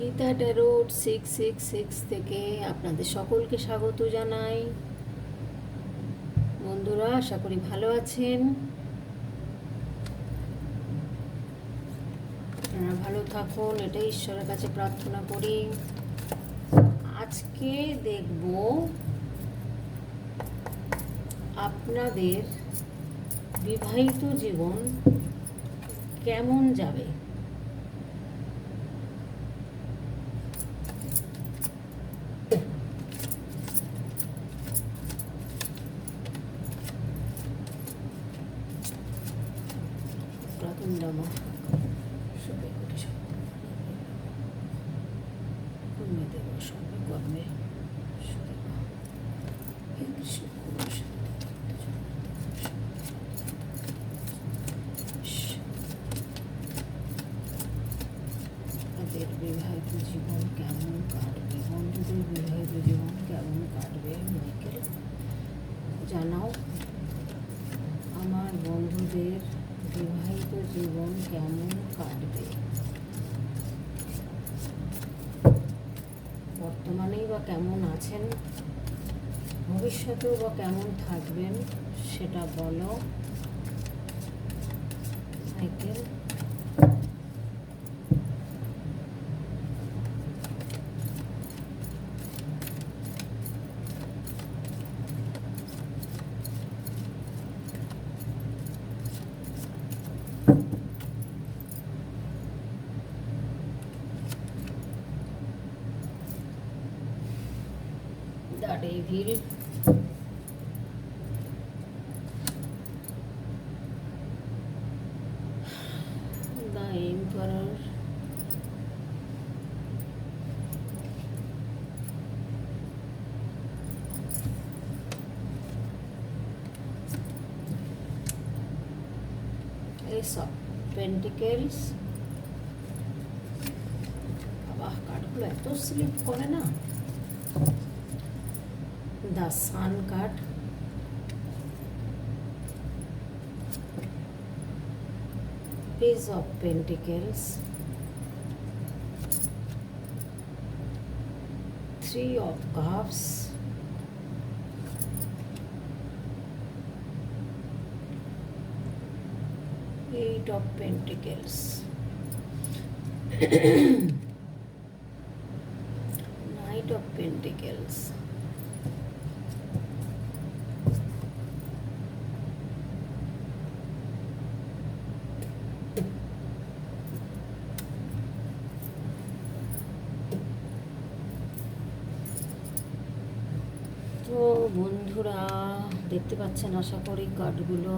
Gita tarot six six six থেকে আপনাদের সকলকে স্বাগত জানাই। বন্ধুরা, আশা করি ভালো আছেন। আপনারা ভালো থাকুন, এটাই ঈশ্বরের কাছে প্রার্থনা করি। আজকে দেখব আপনাদের বিবাহিত জীবন কেমন যাবে? তাদের বিবাহিত জীবন কেমন কাটবে? বন্ধুদের বিবাহিত জীবন কেমন কাটবে? মাইকেল জানাও। আমার বন্ধুদের বিবাহিত জীবন কেমন কাটবে? বর্তমানেই বা কেমন আছেন? ভবিষ্যতেও বা কেমন থাকবেন? সেটা বলো। Cycle the the emperor ace of pentacles বাবা কার্ডগুলো এত স্লিপ করে না sun card page of pentacles. Three of cups. Eight of pentacles বন্ধুরা, দেখতে পাচ্ছেন আশা করি কার্ডগুলো।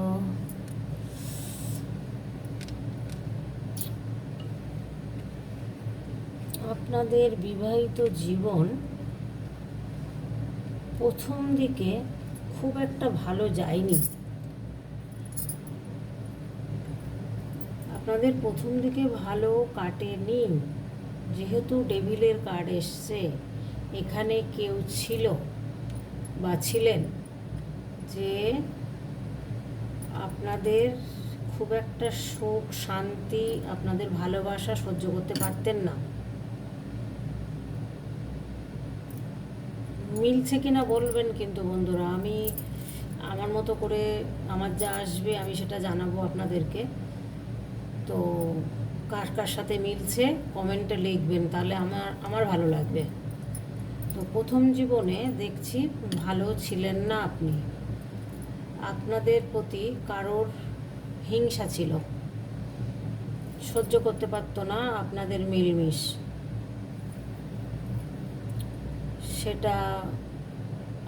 আপনাদের বিবাহিত জীবন প্রথম দিকে খুব একটা ভালো যায়নি। আপনাদের প্রথম দিকে ভালো কাটেনি, যেহেতু ডেভিলের কার্ড এসছে, এখানে কেউ ছিল। বা ছিলেন যে আপনাদের খুব একটা সুখ, শান্তি, আপনাদের ভালোবাসা সহ্য করতে পারতেন না। মিলছে কিনা বলবেন কিন্তু বন্ধুরা, আমি আমার মতো করে আমার যা আসবে আমি সেটা জানাব আপনাদেরকে। তো কার কার সাথে মিলছে কমেন্টে লিখবেন, তাহলে আমার আমার ভালো লাগবে। তো প্রথম জীবনে দেখছি ভালো ছিলেন না আপনি। আপনাদের প্রতি কারোর হিংসা ছিল। সহ্য করতে পারতো না আপনাদের মিলমিশ। সেটা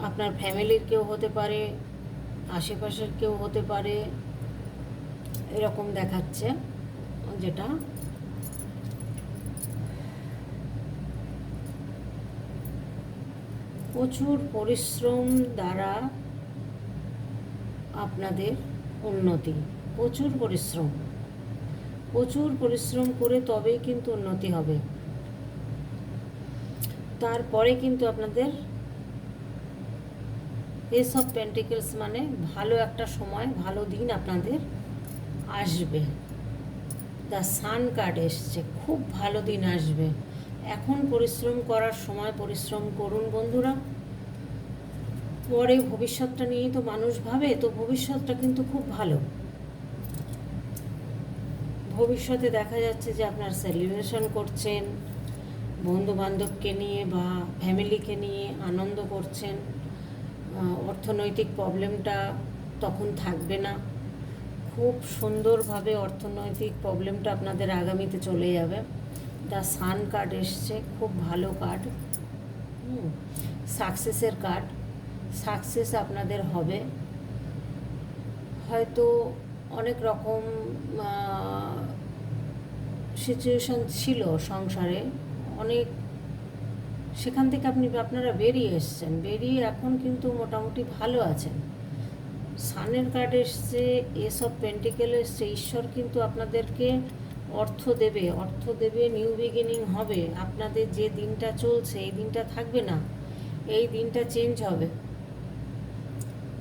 আপনার ফ্যামিলির কেউ হতে পারে, আশেপাশের কেউ হতে পারে, এরকম দেখাচ্ছে যেটা প্রচুর পরিশ্রম দ্বারা আপনাদের উন্নতি, প্রচুর পরিশ্রম। প্রচুর পরিশ্রম করে তবেই কিন্তু উন্নতি হবে। তারপরে কিন্তু আপনাদের এস অফ পেন্টিকেলস মানে ভালো একটা সময়, ভালো দিন আপনাদের আসবে। দ্য সান কার্ড এসছে, খুব ভালো দিন আসবে। এখন পরিশ্রম করার সময় পরিশ্রম করুন বন্ধুরা। পরে ভবিষ্যৎটা নিয়েই তো মানুষ ভাবে, তো ভবিষ্যৎটা কিন্তু খুব ভালো। ভবিষ্যতে দেখা যাচ্ছে যে আপনার সেলিব্রেশন করছেন বন্ধু বান্ধবকে নিয়ে বা ফ্যামিলিকে নিয়ে আনন্দ করছেন অর্থনৈতিক প্রবলেমটা তখন থাকবে না। খুব সুন্দরভাবে অর্থনৈতিক প্রবলেমটা আপনাদের আগামীতে চলে যাবে। দ্য সান কার্ড এসছে, খুব ভালো কার্ড সাকসেসের কার্ড সাকসেস আপনাদের হবে। হয়তো অনেক রকম সিচুয়েশন ছিল সংসারে। অনেক, সেখান থেকে আপনি, আপনারা বেরিয়ে এসছেন। বেরিয়ে এখন কিন্তু মোটামুটি ভালো আছেন। সানের কার্ড এসছে এসব পেন্টিকেল এসছে। ঈশ্বর কিন্তু আপনাদেরকে অর্থ দেবে অর্থ দেবে নিউ বিগিনিং হবে। আপনাদের যে দিনটা চলছে, এই দিনটা থাকবে না। এই দিনটা চেঞ্জ হবে।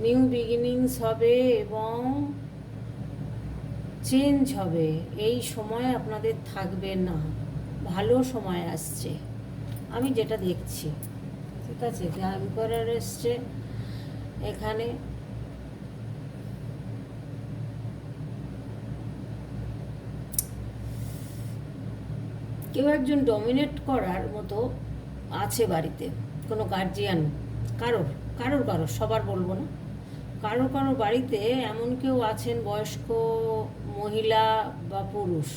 নিউ বিগিনিংস হবে এবং চেঞ্জ হবে। এই সময় আপনাদের থাকবে না। ভালো সময় আসছে। আমি যেটা দেখছি, ঠিক আছে? এসছে এখানে। কেউ একজন ডমিনেট করার মতো আছে বাড়িতে, কোনো গার্জিয়ান কারোর কারোর কারোর, সবার বলব না। কারও কারও বাড়িতে এমন কেউ আছেন, বয়স্ক, মহিলা বা পুরুষ।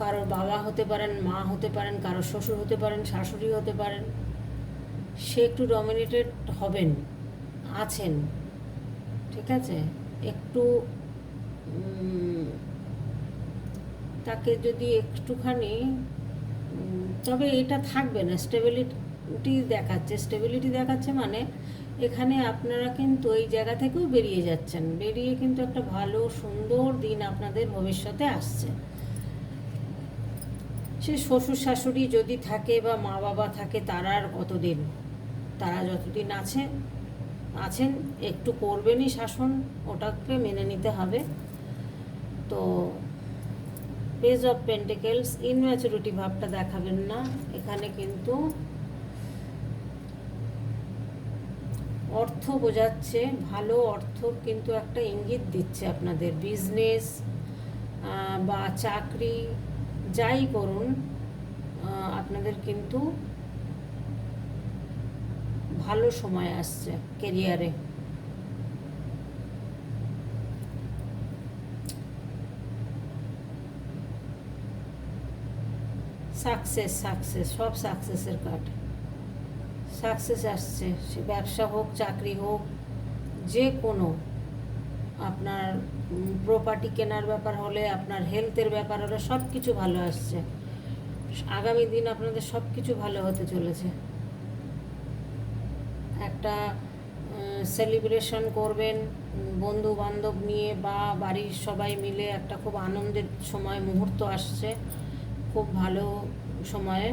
কারোর বাবা হতে পারেন, মা হতে পারেন কারোর শ্বশুর হতে পারেন, শাশুড়ি হতে পারেন, সে একটু ডমিনেটেড হবেন, আছেন, ঠিক আছে? একটু তাকে যদি একটুখানি তবে এটা থাকবে না স্টেবিলিটি দেখাচ্ছে। স্টেবিলিটি দেখাচ্ছে মানে এখানে আপনারা কিন্তু এই জায়গা থেকেও বেরিয়ে যাচ্ছেন। বেরিয়ে কিন্তু একটা ভালো, সুন্দর দিন আপনাদের ভবিষ্যতে আসছে। সে শ্বশুর শাশুড়ি যদি থাকে বা মা বাবা থাকে, তারা আর কতদিন? তারা যতদিন আছে, আছেন, একটু করবেনই শাসন, ওটাকে মেনে নিতে হবে। তো পেজ অফ পেন্টিকেলস ইনম্যাচুরিটি ভাবটা দেখাবেন না। এখানে কিন্তু অর্থ বোঝাচ্ছে, ভালো অর্থ কিন্তু একটা ইঙ্গিত দিচ্ছে আপনাদের। বিজনেস বা চাকরি, যাই করুন আপনাদের কিন্তু ভালো সময় আসছে কেরিয়ারে সাকসেস সাকসেস সব সাকসেসের কার্ড সাকসেস আসছে, সে ব্যবসা হোক, চাকরি হোক যে কোনো আপনার প্রপার্টি কেনার ব্যাপার হলে, আপনার হেলথের ব্যাপার হলে সব কিছু ভালো আসছে। আগামী দিন আপনাদের সব কিছু ভালো হতে চলেছে। একটা সেলিব্রেশন করবেন বন্ধু বান্ধব নিয়ে বা বাড়ির সবাই মিলে একটা খুব আনন্দের সময়, মুহূর্ত আসছে। খুব ভালো সময়ে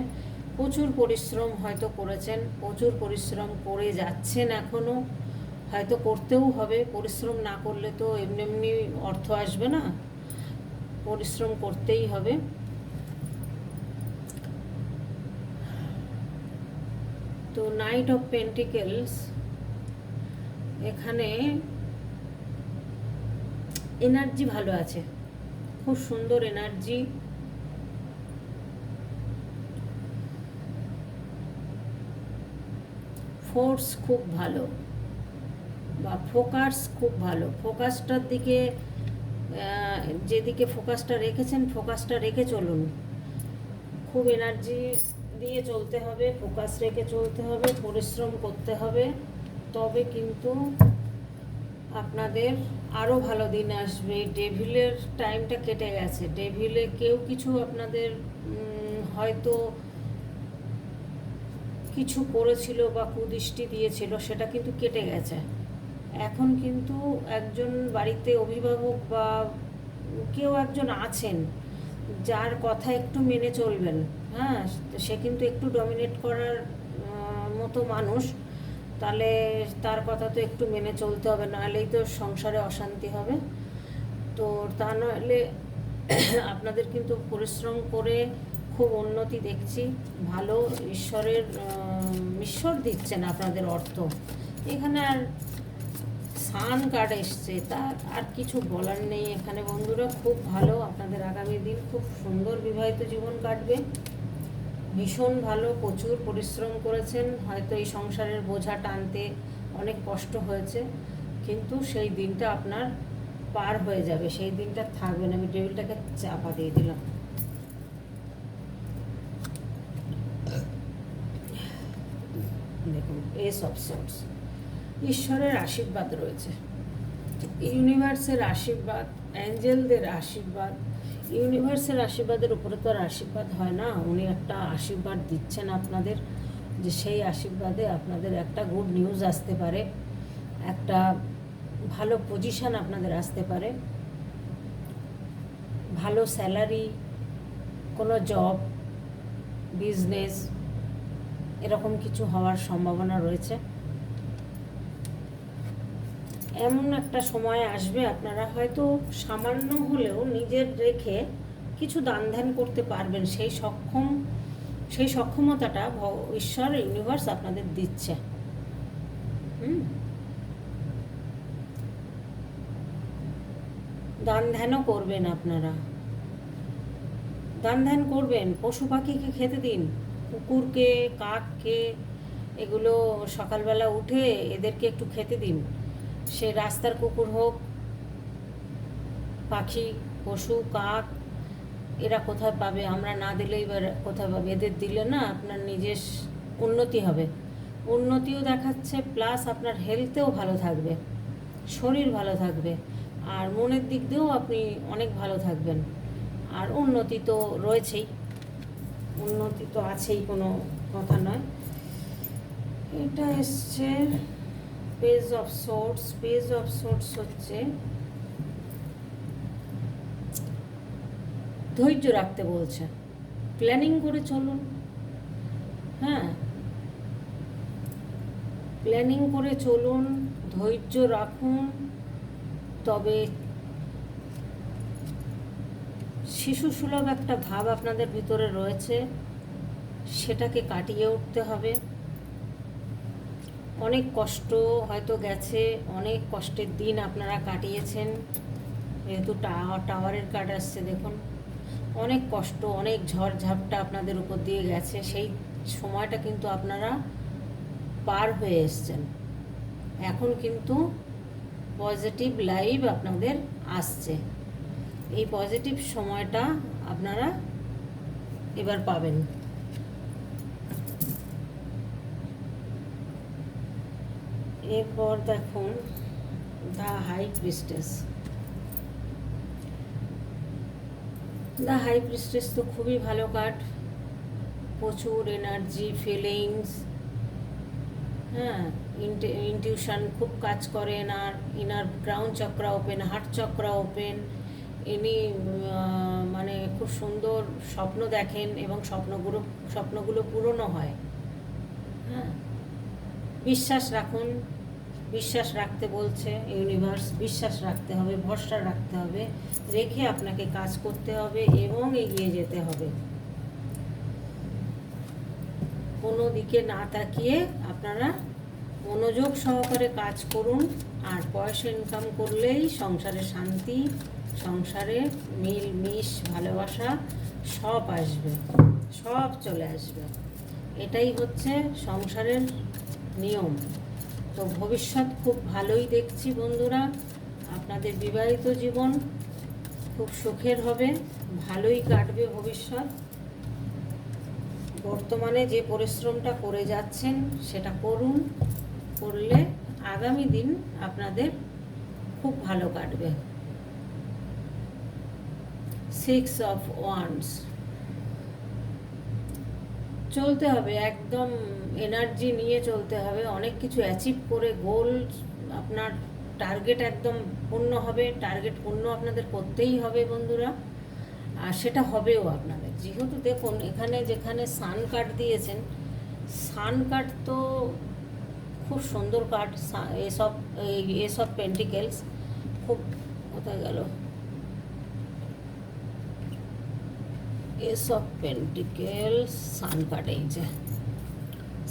প্রচুর পরিশ্রম হয়তো করেছেন, প্রচুর পরিশ্রম করে যাচ্ছেন এখনও হয়তো করতেও হবে। পরিশ্রম না করলে তো এমনি এমনি অর্থ আসবে না। পরিশ্রম করতেই হবে। তো নাইট অফ পেন্টিকেলস এখানে এনার্জি ভালো আছে। খুব সুন্দর এনার্জি ফোর্স খুব ভালো বা ফোকাস খুব ভালো। ফোকাসটার দিকে যেদিকে ফোকাসটা রেখেছেন ফোকাসটা রেখে চলুন। খুব এনার্জি দিয়ে চলতে হবে ফোকাস রেখে চলতে হবে, পরিশ্রম করতে হবে, তবে কিন্তু আপনাদের আরও ভালো দিন আসবে। ডেভিলের টাইমটা কেটে গেছে। ডেভিলে কেউ কিছু আপনাদের হয়তো কিছু করেছিল বা কুদৃষ্টি দিয়েছিল, সেটা কিন্তু কেটে গেছে। এখন কিন্তু একজন বাড়িতে অভিভাবক বা কেউ একজন আছেন, যার কথা একটু মেনে চলবেন হ্যাঁ? সে কিন্তু একটু ডমিনেট করার মতো মানুষ, তাহলে তার কথা তো একটু মেনে চলতে হবে, নাহলেই তো সংসারে অশান্তি হবে। তো তা নাহলে আপনাদের কিন্তু পরিশ্রম করে খুব উন্নতি দেখছি। ভালো ঈশ্বরের ঈশ্বর দিচ্ছেন আপনাদের অর্থ। এখানে আর সান কার্ড এসছে তার আর কিছু বলার নেই। এখানে বন্ধুরা খুব ভালো, আপনাদের আগামী দিন খুব সুন্দর বিবাহিত জীবন কাটবে। ভীষণ ভালো, প্রচুর পরিশ্রম করেছেন, হয়তো এই সংসারের বোঝা টানতে অনেক কষ্ট হয়েছে, কিন্তু সেই দিনটা আপনার পার হয়ে যাবে, সেই দিনটা থাকবে না। আমি টেবিলটাকে চাপা দিয়ে দিলাম। দেখুন এস অফ সোর্স ঈশ্বরের আশীর্বাদ রয়েছে। ইউনিভার্সের আশীর্বাদ, অ্যাঞ্জেলদের আশীর্বাদ, ইউনিভার্সের আশীর্বাদের উপরে তো আর আশীর্বাদ হয় না। উনি একটা আশীর্বাদ দিচ্ছেন আপনাদের, যে সেই আশীর্বাদে আপনাদের একটা গুড নিউজ আসতে পারে, একটা ভালো পজিশন আপনাদের আসতে পারে। ভালো স্যালারি কোনো জব বিজনেস এরকম কিছু হওয়ার সম্ভাবনা রয়েছে। এমন একটা সময় আসবে, আপনারা হয়তো সামান্য হলেও নিজের রেখে কিছু দান ধ্যান করতে পারবেন। সেই সক্ষম, সেই সক্ষমতাটা ঈশ্বর ইউনিভার্স আপনাদের দিচ্ছে। হুম? দান ধ্যানও করবেন আপনারা। দান ধ্যান করবেন, পশু পাখিকে খেতে দিন। কুকুরকে, কাককে, এগুলো সকালবেলা উঠে এদেরকে একটু খেতে দিন। সে রাস্তার কুকুর হোক, পাখি, পশু, কাক, এরা কোথায় পাবে? আমরা না দিলে এবার কোথায় পাবে? এদের দিলে না আপনার নিজের উন্নতি হবে। উন্নতিও দেখাচ্ছে প্লাস আপনার হেলথেও ভালো থাকবে। শরীর ভালো থাকবে। আর মনের দিক দিয়েও আপনি অনেক ভালো থাকবেন। আর উন্নতি তো রয়েছেই। উন্নতি তো আছেই, কোনো কথা নয়। এটা এসছে page of swords page of swords হচ্ছে ধৈর্য রাখতে বলছে। প্ল্যানিং করে চলুন। হ্যাঁ। প্ল্যানিং করে চলুন, ধৈর্য রাখুন, তবে শিশু সুলভ একটা ভাব আপনাদের ভিতরে রয়েছে, সেটাকে কাটিয়ে উঠতে হবে। অনেক কষ্ট হয়তো গেছে, অনেক কষ্টের দিন আপনারা কাটিয়েছেন। যেহেতু টাওয়ার টাওয়ারের কাট আসছে, দেখুন। অনেক কষ্ট, অনেক ঝড় ঝাপটা আপনাদের উপর দিয়ে গেছে, সেই সময়টা কিন্তু আপনারা পার হয়ে এসছেন। এখন কিন্তু পজিটিভ লাইভ আপনাদের আসছে। এই পজিটিভ সময়টা আপনারা এবার পাবেন। এরপর দেখুন the high priestess the high priestess তো খুবই ভালো কার্ড প্রচুর এনার্জি ফিলিংস হ্যাঁ ইনটিউশন খুব কাজ করে এনার inner crown chakra open heart chakra open ইনি মানে খুব সুন্দর স্বপ্ন দেখেন এবং স্বপ্নগুলো স্বপ্নগুলো পূরণও হয়। হ্যাঁ? বিশ্বাস রাখুন, বিশ্বাস রাখতে বলছে ইউনিভার্স বিশ্বাস রাখতে হবে, ভরসা রাখতে হবে, রেখে আপনাকে কাজ করতে হবে এবং এগিয়ে যেতে হবে। কোনো দিকে না তাকিয়ে আপনারা মনোযোগ সহকারে কাজ করুন, আর পয়সা ইনকাম করলেই সংসারে শান্তি সংসারে মিল, মিশ, ভালোবাসা সব আসবে, সব চলে আসবে। এটাই হচ্ছে সংসারের নিয়ম। তো ভবিষ্যৎ খুব ভালোই দেখছি বন্ধুরা। আপনাদের বিবাহিত জীবন খুব সুখের হবে, ভালোই কাটবে ভবিষ্যৎ। বর্তমানে যে পরিশ্রমটা করে যাচ্ছেন, সেটা করুন, করলে আগামী দিন আপনাদের খুব ভালো কাটবে। সিক্স অফ ওয়ান্স চলতে হবে, একদম এনার্জি নিয়ে চলতে হবে, অনেক কিছু অ্যাচিভ করে গোল আপনার টার্গেট একদম পূর্ণ হবে টার্গেট পূর্ণ আপনাদের করতেই হবে বন্ধুরা। আর সেটা হবেও আপনাদের। যেহেতু দেখুন, এখানে যেখানে সান কার্ড দিয়েছেন সান কার্ড তো খুব সুন্দর কার্ড এসব এসব পেন্টিকেলস খুব, কোথায় গেল? Ace of pentacle sun card, এই যে।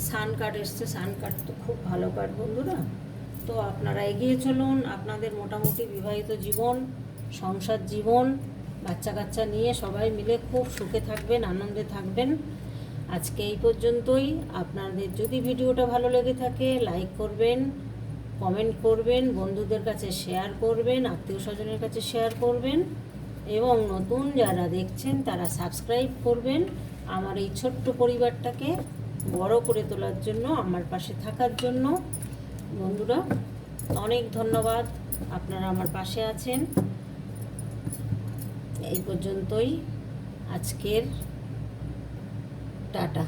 সান কার্ড এসছে, সান কার্ড তো খুব ভালো কার্ড বন্ধুরা। তো আপনারা এগিয়ে চলুন, আপনাদের মোটামুটি বিবাহিত জীবন, সংসার জীবন বাচ্চা কাচ্চা নিয়ে সবাই মিলে খুব সুখে থাকবেন, আনন্দে থাকবেন। আজকে এই পর্যন্তই। আপনাদের যদি ভিডিওটা ভালো লেগে থাকে লাইক করবেন কমেন্ট করবেন, বন্ধুদের কাছে শেয়ার করবেন আত্মীয় স্বজনের কাছে শেয়ার করবেন। এবং নতুন যারা দেখছেন, তারা সাবস্ক্রাইব করবেন আমার এই ছোট্ট পরিবারটাকে বড় করে তোলার জন্য, আমার পাশে থাকার জন্য। বন্ধুরা, অনেক ধন্যবাদ আপনারা আমার পাশে আছেন। এই পর্যন্তই। আজকের টাটা।